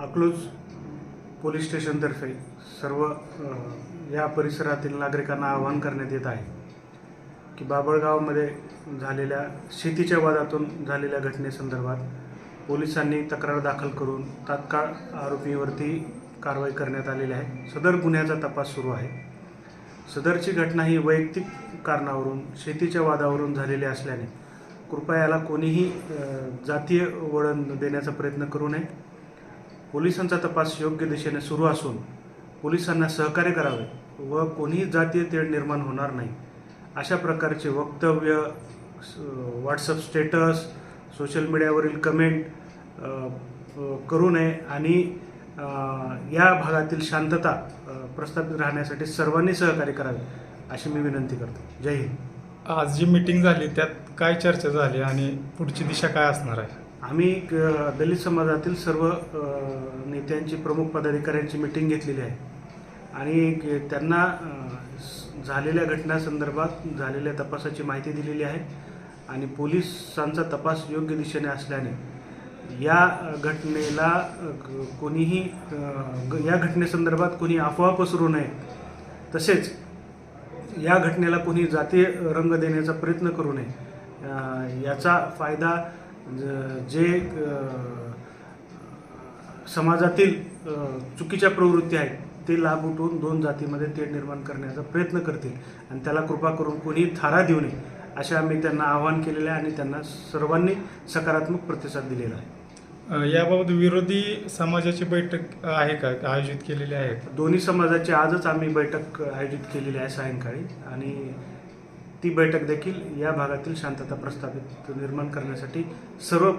Akluj police स्टेशनतर्फे सर्व या परिसरातील नागरिकांना आवाहन करण्यात येत आहे की बाबळगावमध्ये झालेल्या शेतीच्या वादातून झालेल्या घटनेसंदर्भात पोलिसांनी तक्रार दाखल करून तात्काळ आरोपीवरती कारवाई करण्यात आलेली आहे. सदर गुन्ह्याचा तपास सुरू आहे. सदरची घटना ही वैयक्तिक कारणावरून शेतीच्या वादावरून झालेली असल्याने कृपया याला कोणीही जातीय वळण देण्याचा प्रयत्न करू नये. पोलिसांचा तपास योग्य दिशेने सुरू असून पोलिसांना सहकार्य करावे व कोणीही जातीय तेढ निर्माण होणार नाही. अशा प्रकारचे वक्तव्य व्हॉट्सअप स्टेटस सोशल मीडियावरील कमेंट करू नये आणि या भागातील शांतता प्रस्थापित राहण्यासाठी सर्वांनी सहकार्य करावे अशी मी विनंती करतो. जय हिंद. आज जी मीटिंग झाली त्यात काय चर्चा झाली आणि पुढची दिशा काय असणार आहे? आम्ही दलित समाजातील सर्व नेत्यांची प्रमुख पदाधिकाऱ्यांची मिटिंग घेतलेली आहे. आणि त्यांना झालेल्या घटनासंदर्भात झालेल्या तपासाची माहिती दिलेली आहे. आणि पोलिसांचा तपास योग्य दिशेने असल्याने या घटनेला कोणीही या घटनेसंदर्भात कोणी अफवा पसरू नये. तसेच या घटनेला कोणी जातीय रंग देण्याचा प्रयत्न करू नये. याचा फायदा ज- जे समाजातील चुकीच्या प्रवृत्ती आहेत ते लाभ उठवून दोन जातीमध्ये तेढ निर्माण करण्याचा प्रयत्न करतील. आणि त्याला कृपा करून कोणी थारा देऊ नये असे आम्ही त्यांना आवाहन केलेले आहे आणि त्यांना सर्वांनी सकारात्मक प्रतिसाद दिलेला आहे. याबाबत विरोधी समाजाची बैठक आहे का? आयोजित केलेली आहे? दोन्ही समाजाची आजच आम्ही बैठक आयोजित केलेली आहे सायंकाळी. आणि ती बैठक देखील या भागातील शांतता प्रस्थापित निर्माण करण्यासाठी सर्व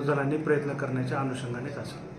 जणांनी प्रयत्न करण्याच्या अनुषंगानेच असेल